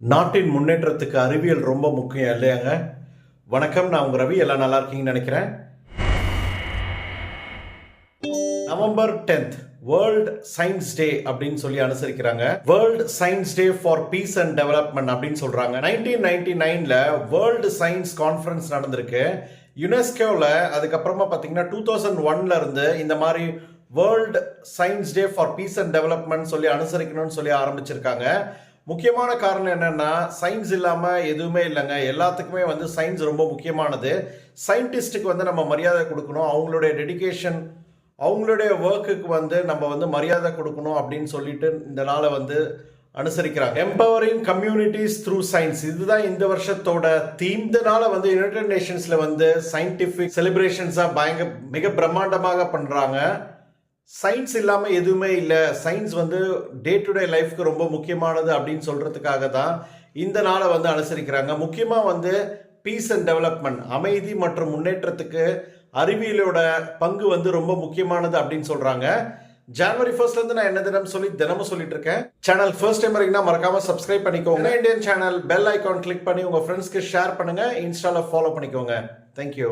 நாட்டின் முன்னேற்றத்துக்கு அறிவியல் ரொம்ப முக்கியம் இல்லையாங்க? வணக்கம் நான் உங்க ரவி. எல்லாம் நல்லா இருக்கீங்கன்னு நினைக்கிறேன். November tenth world science day அப்படின்னு சொல்லி அனுசரிக்கிறாங்க. World science day for peace and development அப்படின்னு சொல்றாங்க. நைன்டீன் நைன்டி நைன்ல வேர்ல்டு சயின்ஸ் கான்ஃபரன்ஸ் நடந்திருக்கு. யுனெஸ்கோவில் அதுக்கப்புறமா பார்த்தீங்கன்னா டூ தௌசண்ட் ஒன்ல இருந்து இந்த மாதிரி world science day for peace and development சொல்லி அனுசரிக்கணும்னு சொல்லி ஆரம்பிச்சிருக்காங்க. முக்கியமான காரணம் என்னன்னா சயின்ஸ் இல்லாமல் எதுவுமே இல்லைங்க. எல்லாத்துக்குமே வந்து சயின்ஸ் ரொம்ப முக்கியமானது. சயின்டிஸ்ட்டுக்கு வந்து நம்ம மரியாதை கொடுக்கணும். அவங்களுடைய டெடிகேஷன் அவங்களுடைய ஒர்க்குக்கு வந்து நம்ம வந்து மரியாதை கொடுக்கணும் அப்படின்னு சொல்லிட்டு இந்த நாளை வந்து அனுசரிக்கிறாங்க. எம்பவரிங் கம்யூனிட்டிஸ் த்ரூ சயின்ஸ் இதுதான் இந்த வருஷத்தோட தீம் இதனால வந்து யுனைடெட் நேஷன்ஸில் வந்து சயின்டிஃபிக் செலிப்ரேஷன்ஸாக பயங்கர மிக பிரம்மாண்டமாக பண்ணுறாங்க சயின்ஸ் இல்லாமல் எதுவுமே இல்லை. சயின்ஸ் வந்து டே டு டே லைஃப்க்கு ரொம்ப முக்கியமானது அப்படின்னு சொல்கிறதுக்காக தான் இந்த நாளை வந்து அனுசரிக்கிறாங்க. முக்கியமாக வந்து பீஸ் அண்ட் டெவலப்மெண்ட் அமைதி மற்றும் முன்னேற்றத்துக்கு அறிவியலோட பங்கு வந்து ரொம்ப முக்கியமானது அப்படின்னு சொல்கிறாங்க ஜனவரி ஃபர்ஸ்ட்லேருந்து நான் என்ன தினம் சொல்லி தினமும் சொல்லிட்டு இருக்கேன். சேனல் ஃபர்ஸ்ட் டைம் வரைக்கும் மறக்காம சப்ஸ்கிரைப் பண்ணிக்கோங்க. Indian channel bell icon click பண்ணி உங்கள் ஃப்ரெண்ட்ஸ்க்கு ஷேர் பண்ணுங்க. இன்ஸ்டால ஃபாலோ பண்ணிக்கோங்க. தேங்க்யூ